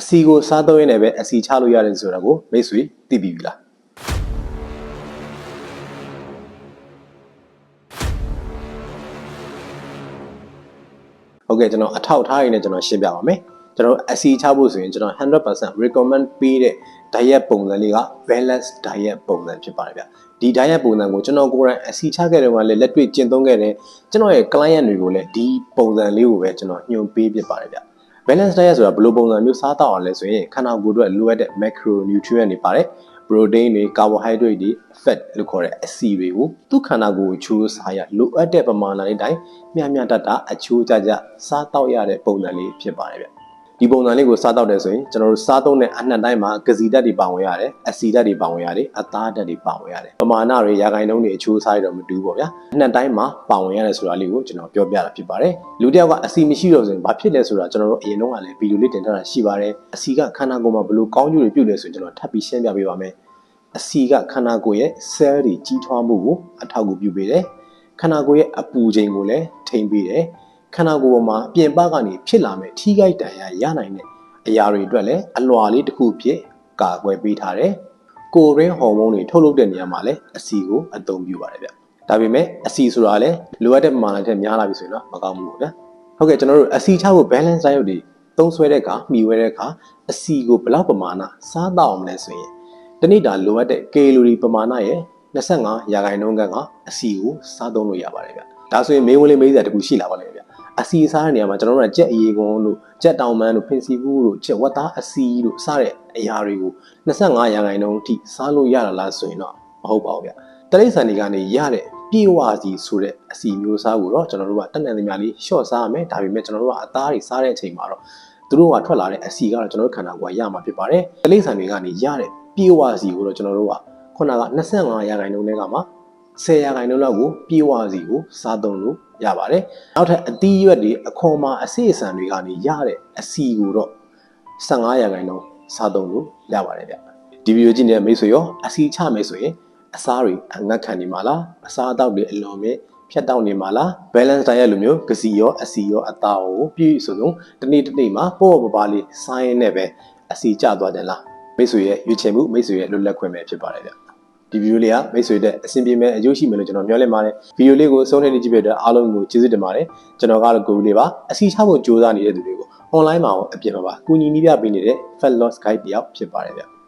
အစီကိုစားသုံးရင်းနဲ့ပဲအစီချလို့ရတယ်ဆိုတာကိုမိတ်ဆွေသိပြီလားဟုတ်ကဲ့ကျွန်တော်အထောက်အထားရင်းနဲ့ကျွန်တော်ရှင်းပြပါမယ်ကျွန်တော်အစီချဖို့ဆိုရင်ကျွန်တော်100% recommend ပေးတဲ့ diet ပုံစံလေးက balance diet ပုံစံဖြစ်ပါတယ်ဗျဒီ diet ပုံစံကိုကျွန်တော်ကိုယ်တိုင်အစီချခဲ့တဲ့ကလည်းလက်တွေ့ကျင့်သုံးခဲ့တယ်ကျွန်တော်ရဲ့ client တွေကိုလည်းဒီပုံစံလေးကိုပဲကျွန်တော်ညွှန်ပေးဖြစ်ပါတယ်ဗျ balance diet ဆိုတာဘယ်လိုပုံစံမျိုးစားတော့အောင်လဲဆိုရင်ခန္ဓာကိုယ်အတွက်လိုအပ်တဲ့ macronutrient တွေပါတယ် protein တွေ carbohydrate တွေ fat လို့ခေါ်တဲ့အဆီတွေကိုသူ့ခန္ဓာကိုယ်ကိုချိုးစားရလိုအပ်တဲ့ပမာဏလေးတိုင်းမျှမျှတတအချိုးကြကြစားတော့ရတဲ့ပုံစံလေးဖြစ်ပါတယ်ဗျ ဒီပုံစံလေးကိုစားတော့တယ်ဆိုရင်ကျွန်တော်တို့စားသုံးတဲ့အနှံ့တိုင်းမှာကစီဓာတ်တွေပါဝင်ရတယ်အဆီဓာတ်တွေပါဝင်ရတယ်အသားဓာတ်တွေပါဝင်ရတယ်ပမာဏတွေရာခိုင်နှုန်းတွေအချိုးစားရတော့မတူဘူးပေါ့ဗျာအနှံ့တိုင်းမှာပါဝင်ရတယ်ဆိုတာလေးကိုကျွန်တော်ပြောပြတာဖြစ်ပါတယ်လူတစ်ယောက်ကအဆီမရှိတော့ဆိုရင်ဘာဖြစ်လဲဆိုတာကျွန်တော်တို့အရင်တော့ကလည်းဗီဒီယိုလေးတင်ထားတာရှိပါတယ်အဆီကခန္ဓာကိုယ်မှာဘယ်လိုကောင်းကျိုးတွေပြုလဲဆိုရင်ကျွန်တော်ထပ်ပြီးရှင်းပြပေးပါမယ်အဆီကခန္ဓာကိုယ်ရဲ့ cell တွေကြီးထွားမှုကိုအထောက်အကူပြုပေးတယ်ခန္ဓာကိုယ်ရဲ့အပူချိန်ကိုလည်းထိန်းပေးတယ် ခန္ဓာကိုယ်ပေါ်မှာအပြင်ပကနေဖြစ်လာမဲ့ထိခိုက်ဒဏ်ရာရနိုင်တဲ့အရာတွေအတွက်လည်းအလွာလေးတစ်ခုဖြစ်ကာကွယ်ပေးထားတယ်။ကိုယ်ရင်းဟော်မုန်းတွေထုတ်လုပ်တဲ့နေရာမှာလည်းအဆီကိုအသုံးပြုပါတယ်ဗျ။ဒါပေမဲ့အဆီဆိုတာလည်းလိုအပ်တဲ့ပမာဏထက်များလာပြီဆိုရင်တော့မကောင်းဘူးပေါ့ဗျာ။ဟုတ်ကဲ့ကျွန်တော်တို့အဆီချဖို့ balance diet တွေသုံးဆွဲတဲ့အခါမှီဝဲတဲ့အခါအဆီကိုဘယ်လောက်ပမာဏစားတော့အောင်လဲဆိုရင်တနေ့တာလိုအပ်တဲ့ကီလိုရီပမာဏရဲ့25ရာခိုင်နှုန်းကအဆီကိုစားသုံးလို့ရပါတယ်ဗျ။ ဒါဆိုရင်မေးဝင်လေးမေးစရာတခုရှိလာပါလိမ့်မယ်ဗျ။အစီစားတဲ့နေရာမှာကျွန်တော်တို့ကကြက်အရေကွန်တို့ကြက်တောင်မန်းတို့ဖင်စီဘူးတို့ကြက်ဝက်သားအစီတို့စတဲ့အရာတွေကို25ရာခိုင်နှုန်းအထိစားလို့ရတာလားဆိုရင်တော့မဟုတ်ပါဘူးဗျတရိတ်ဆန်တွေကနေရတဲ့ပြေဝစီဆိုတဲ့အစီမျိုးစားကိုတော့ကျွန်တော်တို့ကတက်နေသမျှလေးရှော့စားရမယ်ဒါပေမဲ့ကျွန်တော်တို့ကအသားတွေစားတဲ့အချိန်မှာတော့သူတို့ကထွက်လာတဲ့အစီကတော့ကျွန်တော်တို့ခန္ဓာကိုယ်ကရမှာဖြစ်ပါတယ်တရိတ်ဆန်တွေကနေရတဲ့ပြေဝစီကိုတော့ကျွန်တော်တို့ကခုနက25ရာခိုင်နှုန်းနဲ့ကမှ 10ရာခိုင်နှုန်းလောက်ကိုပြေဝစီကိုစားသုံးလို့ရပါတယ်နောက်ထပ်အသီးရွက်တွေအခွန်မှာအစိအစံတွေကနေရတဲ့အစီကိုတော့15ရာခိုင်နှုန်းစားသုံးလို့ရပါတယ်ဗျဒီဗီဒီယိုကြည့်နေတဲ့မိတ်ဆွေရောအစီချမယ်ဆိုရင်အစားတွေအငတ်ခံနေမှာလားအစားအသောက်တွေအလွန်ပဲဖြတ်တောက်နေမှာလား balance diet လိုမျိုးကစီရောအစီရောအသားကိုပြည့်စုံစုံတနေ့တစ်နေ့မှာပေါ့ပေါ့ပါပါလေးဆိုင်းနေပဲအစီကျသွားတယ်လားမိတ်ဆွေရဲ့ရွေးချယ်မှုမိတ်ဆွေရဲ့လွတ်လပ်ခွင့်ပဲဖြစ်ပါတယ်ဗျ ဒီဗီဒီယိုလေးကမိတ်ဆွေတဲ့အဆင်ပြေမဲ့အကျိုးရှိမယ်လို့ကျွန်တော်မျှော်လင့်ပါတယ်ဗီဒီယိုလေးကိုဆုံးဖြတ်နေကြည့်ပြတဲ့အားလုံးကိုကျေးဇူးတင်ပါတယ်ကျွန်တော်ကတော့ကိုဦးလေးပါအစီချဖို့ကြိုးစားနေတဲ့သူတွေကို online မှာရောအပြင်မှာပါကူညီနည်းပြပေးနေတဲ့ fat loss guide တယောက်ဖြစ်ပါတယ်ဗျ